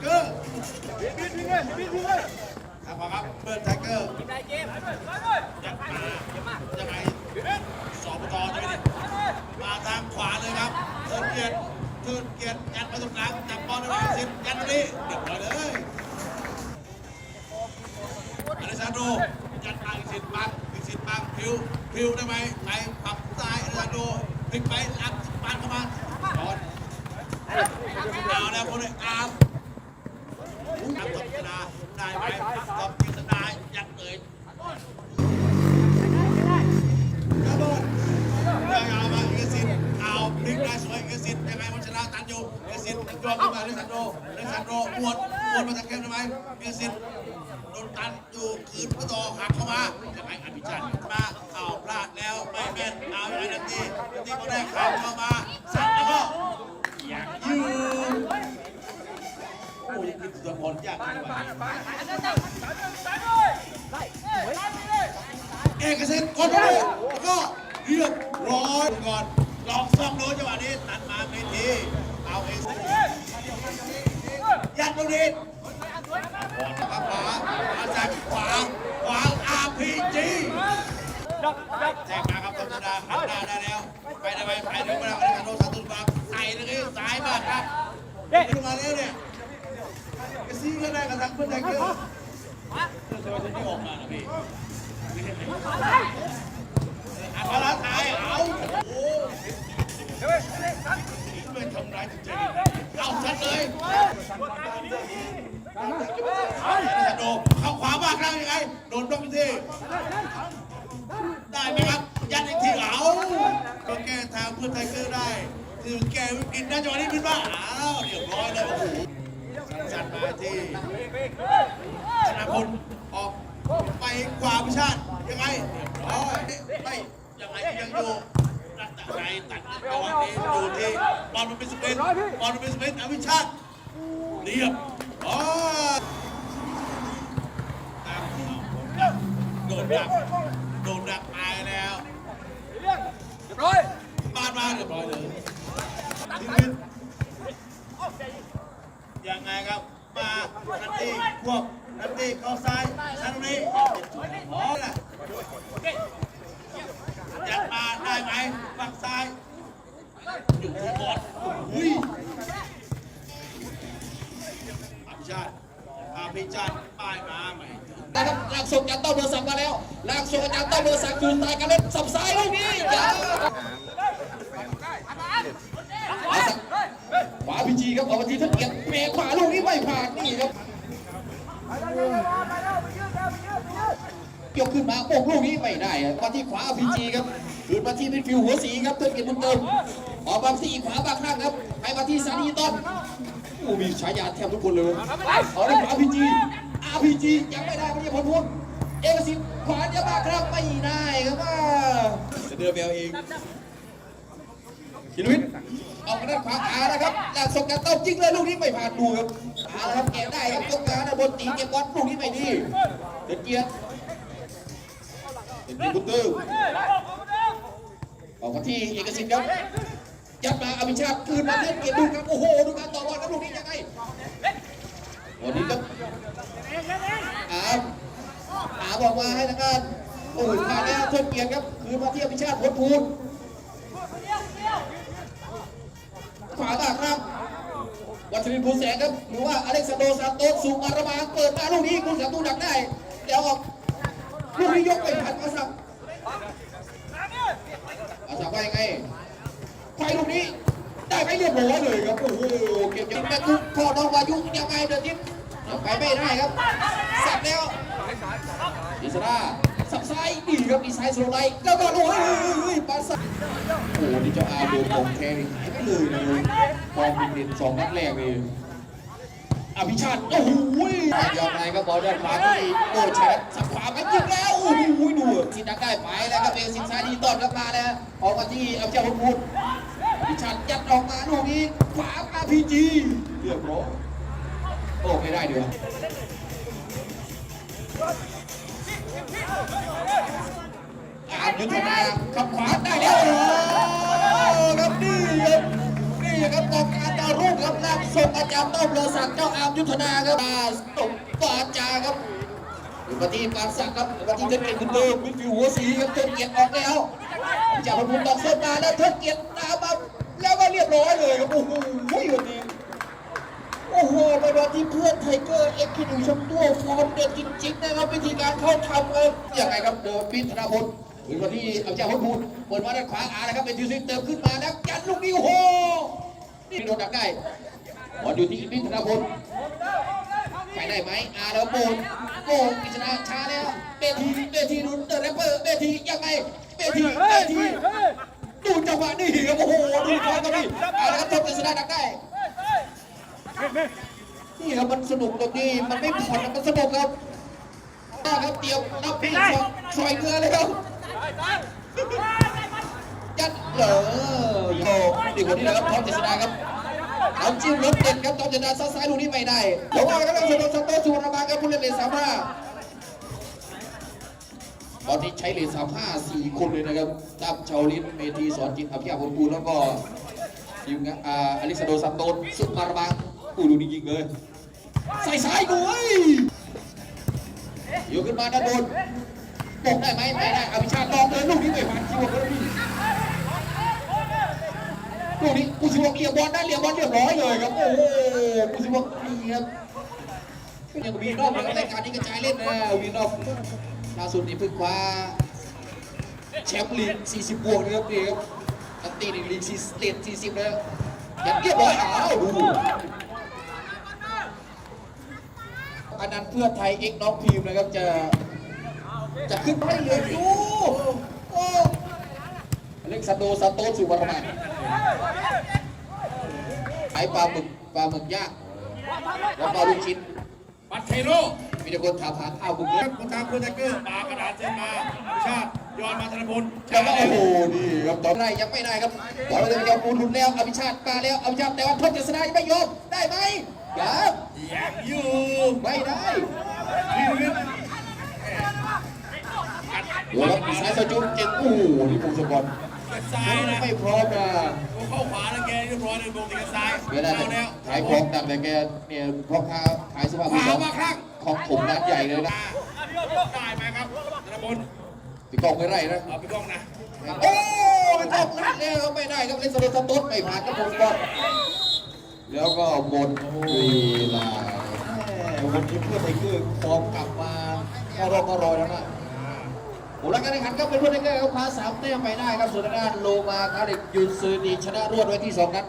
เกอร์ครับครับเบิร์ดไทเกอร์ยังมายังไงสอบตจะไม่ได้มาทางขวาเลยครับเทิร์นเกียรติเทิร์นเกียรติยัดมาตรงกลางจับบอลได้ไหมสิบยัดตรงนี้เรียบร้อยเลยอเลซานโดยัดมาอีกสิบปังอีกสิบปังพิวพิวได้ไหมไปปรับซ้ายอเลซานโดพลิกไปอัดปานเข้ามาบอลเอาแล้วคนเลยอาร์ม นักกระดาได้ไหมตบกิษดายัดเลยกระโดดยังเอามาเอกสิทธิ์เอาพลิกได้สวยเอกสิทธิ์ยังไงมันชนะตันอยู่เอกสิทธิ์ยกขึ้นมาเลสันโดเลสันโดปวดปวดมาตะเกียบได้ไหมเอกสิทธิ์โดนตันอยู่คืนประตูหักเข้ามายังไงอภิชันมาเอาพลาดแล้วไม่แม่นเอาอย่างไรนันทีนันทีก็ได้ข่าวเข้ามาสั่นแล้วก็อยากยื เอกสิทธิ์กดเลยแล้วก็เรียบร้อยก่อน ลองซ่อมโน้จังหวะนี้ตัดมาไม่ทีเอาเอกสิทธิ์ยัดตรงนี้บอลนะครับขวามาจากขวาขวา RPG แทงมาครับต้นธดาหันหน้าได้แล้ว ไปได้ไหมไปถึงมาแล้วอเลสานโดซานตุสบางใส่ตรงนี้ซ้ายมากครับขึ้นมาแล้วเนี่ย ไอ้ซีก็ได้กระทักเพื่อนไทเกอร์เพื่อนตัวนี้ออกมานะพี่อัคราไทยเอาโอ้ไม่ทำร้ายจิตใจเอาชัดเลยโดนเข้าขวามากแล้วยังไงโดนบล็อกทีได้ไหมครับยัดอีกทีเอาก็แก้ทางเพื่อนไทเกอร์ได้คือแก้วิกฤตนะจังหวะนี้เป็นว่าอ้าวเรียบร้อยเลยโอ้โห จัดมาที่ธนาพลออกไปกว่าพิชาติยังไงร้อยไม่ยังไงยังอยู่รัตนายตัดจังหวะนี้อยู่ที่บอลมันเป็นสเปนบอลมันเป็นสเปนอภิชาติเรียบร้อยตามโดนดักโดนดักตายแล้วบานมาเรียบร้อยเลยทีนี้ ยังไงครับ มานันตีควบนันตีเข้าซ้ายซานุนีอ๋อละยัดมาได้ไหมฝั่งซ้ายอยู่ที่บอลอุ้ยอภิชาติอภิชาติป้ายมาใหม่นะครับหลากส่งจากต้อมเบอร์สังมาแล้วหลากส่งจากต้อมเบอร์สังคืนตายกันเล่นสับซ้ายลูกนี้ ขวาพีจีครับขวาพีจีท่านเกียรติเมขวาลูกนี้ไม่ผ่านนี่ครับยกขึ้นมาโป่งลูกนี้ไม่ได้ครับมาที่ขวาพีจีครับคืนมาที่มิดฟิลด์หัวสีครับท่านเกียรติบุญเติมออกมาที่ขวาบางข้างครับไปมาที่ซานีต้นโอ้มีฉายาแทบทุกคนเลยเอาได้ขวาพีจี RPG ยังไม่ได้ไม่ใช่ผลพูดเอกสิทธิ์ขวานยามาครับไม่ได้ครับว่าเดือเบลเอง คิรวิทย์ออกมาด้านขวาขานะครับแลกส่งกันต้มจริงเลยลูกนี้ไม่ผ่านดูครับเอาละครับเก็บได้ครับยกมาด้านบนตีเก็บบอลลูกนี้ไม่ดีเด็ดเกียรติเด็ดเกียรติบุญเติมออกมาที่เอกสิทธิ์ครับยัดมาอภิชาติคืนมาเล่นเกียรติดูครับโอ้โหดูการต่อบอลครับลูกนี้ยังไงวันนี้ครับอาบอาบอกมาให้ทางการโอ้โหมาแล้วเทิดเกียรติครับคืนมาที่อภิชาติพลภูล ขวาบ้างครับ วัชรินทร์ภูแสงครับ หรือว่าอเล็กซานโดซานโตสสุอารมาเปิดมาลูกนี้คุณสับตูดักได้เดี๋ยวออกลูกนี้ยกไปผัดอาสับอาสับว่ายังไงไฟลูกนี้ ได้ไปเรียบร้อยเลยครับ โอ้โห เก็บจากแม่กุ๊กพ่อน้องวายุยังไงเดี๋ยวทิพย์ยังไปไม่ได้ครับสับแล้วอิสราสับซ้ายดี ครับดีไซน์สโลไลท์แล้วก็โอ้ยปาสับโอ้โหนี่เจ้าอาโดนของแทงหายไปเลยนะพอมินเด่นสองนัดแรกเลยอภิชาติโอ้โหยอมไงก็บอลด้านขวาที่โดนแชร์สับขวาไปยิงแล้วโอ้โหดูทีนักได้ไปแล้วก็เป็นสินซ้ายดีตอนกลับมาแล้วออกมาที่อภิชาติพุทธอภิชาติยัดออกมาลูกนี้ขวาอาพีจีเรียบร้อยโอ้ไม่ได้เดี๋ยว อายุทธนาขับขวาได้แล้วโอ้ครับนี่ครับนี่ครับกองการดาวรุ่งครับลากส่งอาจารย์ต้อมโลศักดิ์เจ้าอามยุทธนาครับมาส่งปาจาครับอยู่มาที่ปานศักดิ์ครับอยู่มาที่เทิดเกียรติคุณเดิมมิฟิวหัวสีครับเทิดเกียรติออกแล้วจากพระพุทธตอกเส้นมาแล้วเทิดเกียรติตามมาแล้วก็เรียบร้อยเลยครับโอ้โหวันนี้โอ้โหไปโดนที่เพื่อนไทเกอร์เอ็กซ์คิดูชมตัวฟอร์มเด็ดจริงๆนะครับวิธีการเข้าทำครับยังไงครับโดนพิธนาพล หรือวันที่เอาเจ้าพุทธพูดเปิดมาด้านขวาอานะครับเป็นยูซิเติมขึ้นมาแล้วยันลูกนี้โอ้โหนี่โดนดักได้บอลอยู่ที่พิธนาพลไปได้ไหมอาแล้วโบนโบนกิจนาช้าแล้วเบทีเบทีดูเดอะแรปเปอร์เบทียังไงเบทีเบทีดูจังหวะนี่ครับโอ้โหดูบอลกันดิอาแล้วครับทบกิจนาดักได้นี่ครับมันสนุกตรงนี้มันไม่ผ่อนมันสนุกครับน่าครับเตรียมนับพี่ซอยเกลือเลยครับ ยัดเหรอโยดีกว่านี้นะครับทอมเจษดาครับเอาจิ้มรถเด็ดครับทอมเจษดาซ้ายซ้ายลูนี้ไม่ได้เพราะว่าก็ต้องสนุกสโตสูระมาครับผู้เล่นเลนสามห้าตอนนี้ใช้เลนสามห้าสี่คนเลยนะครับตั้มชาวลินเมธีสอนจิตอภิยาพลกูแล้วก็ทีมงานอาอลิซาโดซันโตสสุมารบังอู้ดูนี่ยิงเลยใส่ซ้ายกูเว้ยอยู่ขึ้นมาด้านบน ตกได้ไหมไม่ได้อภิชาติลองเลยลูกนี้ไม่ผ่านคิวเลยพี่ลูกนี้กูสิวกเลียบอลได้เลียบอลเรียบร้อยเลยครับ โอ้โหกูสิวกนี่ครับยังวีนอกในรายการนี้กระจายเล่นนะวีนอกล่าสุดนี่เพิ่งคว้าแชมป์ลีก 40 บวกนะครับนี่ครับตันตีในลีก4เลท40 แล้วยังเรียบร้อยอ้าวดูอันนั้นเพื่อไทยเอ็กน้องพิมพ์นะครับจะ จะขึ้นให้เลยดูโอ้อเล็กซานโดซานโตสสุวรรณมาขายปลาหมึกปลาหมึกย่างแล้วปลาลูกชิ้นบัตรเทโร่มีแต่คนถามหาข้าวบุกคเยรัอะบประธานคุณไทเกอร์ปากระดาษเซ็นมาชาติย้อนมาธนพลแต่ว่าโอ้โหนี่ครับตอนได้ยังไม่ได้ครับบอลเลยยอมปูนหลุดแล้วอภิชาติมาแล้วอภิชาติแต่ว่าทศเจษฎายังไม่ยอมได้ไหมยังยังอยู่ไม่ได้ พี่วิทย์ดูครับสายสจุนเก่งโอ้โหนี่พงศกรกับซ้ายนะไม่พร้อมนะเข้าขวาแล้วแกเรียบร้อยเลยโดนตีกับซ้ายเวลาเอาแล้วขายของดังแต่แกเนี่ยพ่อค้าขายเสื้อผ้ามือสองขวามาข้างของผมร้านใหญ่เลยนะได้ไหมครับธนพลพี่กองไม่ไรนะเอาไปกล้องนะโอ้ไม่ต้องนัดแล้วไม่ได้ครับเล่นสโลสต๊ดไม่ผ่านครับผมก่อนแล้วก็หมดเวลาแหมวันนี้เพื่อนไทเกอร์ฟอร์มกลับมาเข้ารอบก็รอยแล้วนะ โอ้แล้วการแข่งขันก็เป็นรุ่นไทเกอร์เขาคว้าสามแต้มไปได้ครับส่วนทางด้านโลมาคาริกยูนซือนีชนะรวดไว้ที่สองนัด